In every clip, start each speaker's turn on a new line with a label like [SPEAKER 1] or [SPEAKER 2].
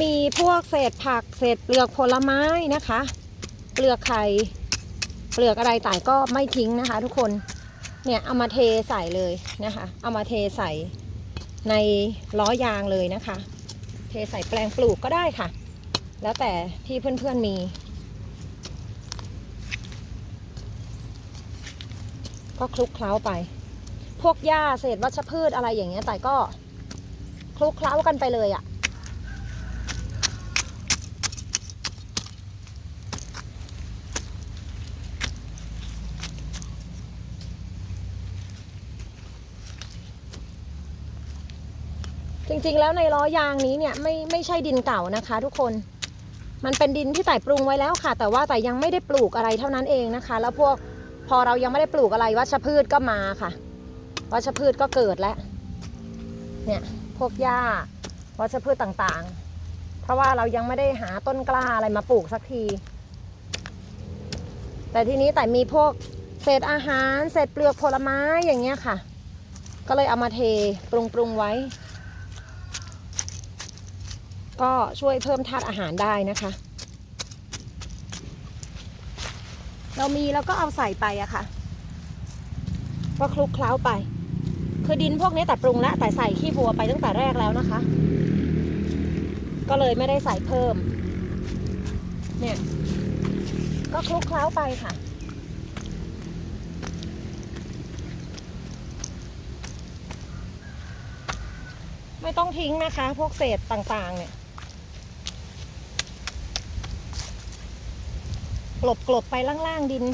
[SPEAKER 1] มีพวกเศษผักเศษเปลือกผลไม้นะคะ เปลือกไข่เปลือกอะไรต่ายก็ไม่ทิ้งนะคะ ทุกคนเนี่ยเอามาเทใส่เลยนะคะ เอามาเทใส่ในล้อยางเลยนะคะ เทใส่แปลงปลูกก็ได้ค่ะ แล้วแต่ที่เพื่อนๆมี ก็คลุกเคล้าไป พวกหญ้าเศษวัชพืชอะไรอย่างเงี้ยแต่ก็คลุกเคล้ากันไปเลยอะ่ะ จริงๆ แล้วในล้อยางนี้เนี่ยไม่ไม่ใช่ดินเก่านะคะ ทุกคน มันเป็นดินที่ไต่ปรุงไว้แล้วค่ะ แต่ว่าแต่ยังไม่ได้ปลูกอะไรเท่านั้นเองนะคะ แล้วพวกพอเรายังไม่ได้ปลูกอะไรวัชพืชก็มาค่ะ วัชพืชก็เกิดแล้ว เนี่ยพวกหญ้าวัชพืชต่างๆ เพราะว่าเรายังไม่ได้หาต้นกล้าอะไรมาปลูกสักที แต่ทีนี้แต่มีพวกเศษอาหารเศษเปลือกผลไม้อย่างเงี้ยค่ะ ก็เลยเอามาเทปรุงปรุงไว้ ก็ช่วยเพิ่มธาตุอาหารได้นะคะ เรามีแล้วก็เอาใส่ไปอะค่ะ ก็คลุกเคล้าไป คือดินพวกนี้แต่ปรุงแล้วแต่ใส่ขี้วัวไปตั้งแต่แรกแล้วนะคะ ก็เลยไม่ได้ใส่เพิ่ม เนี่ย ก็คลุกเคล้าไปค่ะไม่ต้องทิ้งนะคะ พวกเศษต่างๆเนี่ย กลบกลบไปล่างๆดิน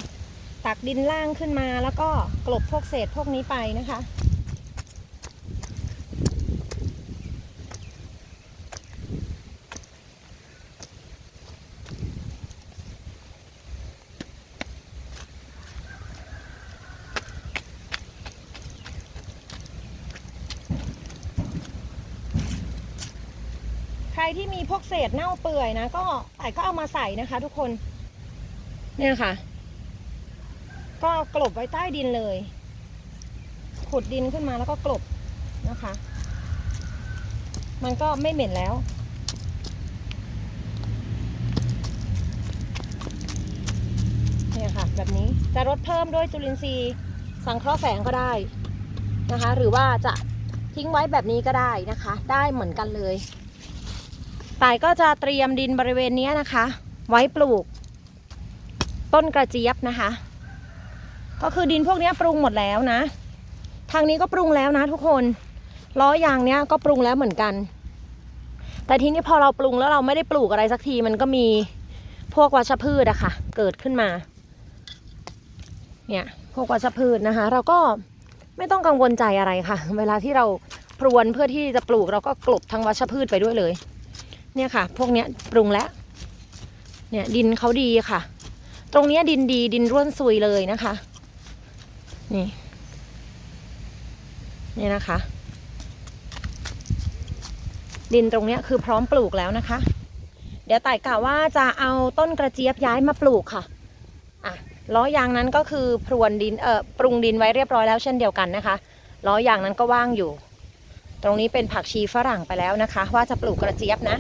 [SPEAKER 1] ตักดินล่างขึ้นมา แล้วก็กลบพวกเศษพวกนี้ไปนะคะ ใครที่มีพวกเศษเน่าเปื่อยนะ ก็ไต่ก็เอามาใส่นะคะทุกคน เนี่ยค่ะ ก็กลบไว้ใต้ดินเลย ขุดดินขึ้นมาแล้วก็กลบนะคะ มันก็ไม่เหม็นแล้ว เนี่ยค่ะ แบบนี้จะลดเพิ่มด้วยจุลินทรีย์สังเคราะห์แสงก็ได้นะคะ หรือว่าจะทิ้งไว้แบบนี้ก็ได้นะคะ ได้เหมือนกันเลยต่ายก็จะเตรียมดินบริเวณนี้นะคะ ไว้ปลูก ต้นกระเจี๊ยบนะคะ ก็คือดินพวกนี้ปรุงหมดแล้วนะ ทางนี้ก็ปรุงแล้วนะทุกคนล้อยางเนี้ยก็ปรุงแล้วเหมือนกัน แต่ทีนี้พอเราปรุงแล้วเราไม่ได้ปลูกอะไรสักทีมันก็มีพวกวัชพืชอะค่ะ เกิดขึ้นมาเนี่ยพวกวัชพืชนะคะ เราก็ไม่ต้องกังวลใจอะไรค่ะ เวลาที่เราพรวนเพื่อที่จะปลูกเราก็กลบทั้งวัชพืชไปด้วยเลย เนี่ยค่ะ พวกเนี้ยปรุงแล้วเนี่ยดินเขาดีค่ะ ตรงนี้ดินดีดินร่วนซุยเลยนะคะ นี่ นี่นะคะ ดินตรงนี้คือพร้อมปลูกแล้วนะคะ เดี๋ยวไต่กล่าวว่าจะเอาต้นกระเจี๊ยบย้ายมาปลูกค่ะอะล้อยางนั้นก็คือพรวนดินเอ่อปรุงดินไว้เรียบร้อยแล้วเช่นเดียวกันนะคะล้อยางนั้นก็ว่างอยู่ ตรงนี้เป็นผักชีฝรั่งไปแล้วนะคะ ว่าจะปลูกกระเจี๊ยบนะ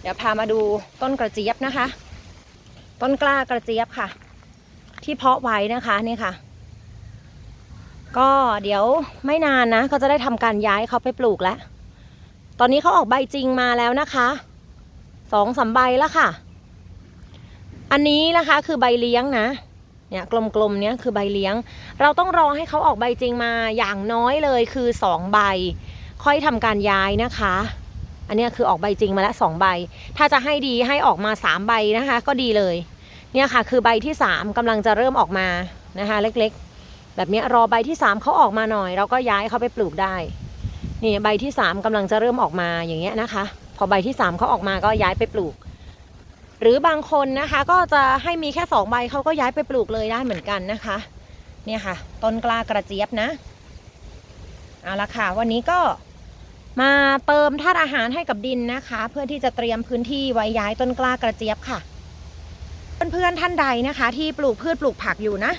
[SPEAKER 1] เดี๋ยวพามาดูต้นกระเจี๊ยบนะคะ ต้นกล้ากระเจี๊ยบค่ะ ที่เพาะไว้นะคะนี่ค่ะ ก็เดี๋ยวไม่นานนะเขาจะได้ทำการย้ายเขาไปปลูกแล้ว ตอนนี้เขาออกใบจริงมาแล้วนะคะสองสามใบแล้วค่ะ อันนี้นะคะคือใบเลี้ยงนะเนี่ยกลมๆเนี้ยคือใบเลี้ยง เราต้องรอให้เขาออกใบจริงมาอย่างน้อยเลยคือสองใบ ค่อยทำการย้ายนะคะ อันนี้คือออกใบจริงมาแล้วสองใบ ถ้าจะให้ดีให้ออกมาสามใบนะคะ ก็ดีเลย เนี่ยค่ะคือใบที่สามกำลังจะเริ่มออกมานะคะ เล็กๆ แบบนี้รอใบที่สามเขาออกมาหน่อย เราก็ย้ายเขาไปปลูกได้ นี่ใบที่สามกำลังจะเริ่มออกมาอย่างเงี้ยนะคะ พอใบที่สามเขาออกมาก็ย้ายไปปลูก หรือบางคนนะคะก็จะให้มีแค่สองใบเขาก็ย้ายไปปลูกเลยได้เหมือนกันนะคะ เนี่ยค่ะ ต้นกล้ากระเจี๊ยบนะเอาละค่ะ วันนี้ก็ มาเติมธาตุอาหารให้กับดินนะคะ เพื่อที่จะเตรียมพื้นที่ไว้ย้ายต้นกล้ากระเจี๊ยบค่ะ เพื่อนๆท่านใดนะคะ ที่ปลูกพืชปลูกผักอยู่นะ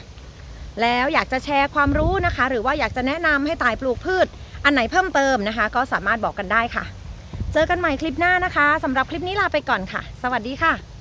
[SPEAKER 1] แล้วอยากจะแชร์ความรู้นะคะ หรือว่าอยากจะแนะนำให้ตายปลูกพืช อันไหนเพิ่มเติมนะคะ ก็สามารถบอกกันได้ค่ะ เจอกันใหม่คลิปหน้านะคะสำหรับคลิปนี้ลาไปก่อนค่ะ สวัสดีค่ะ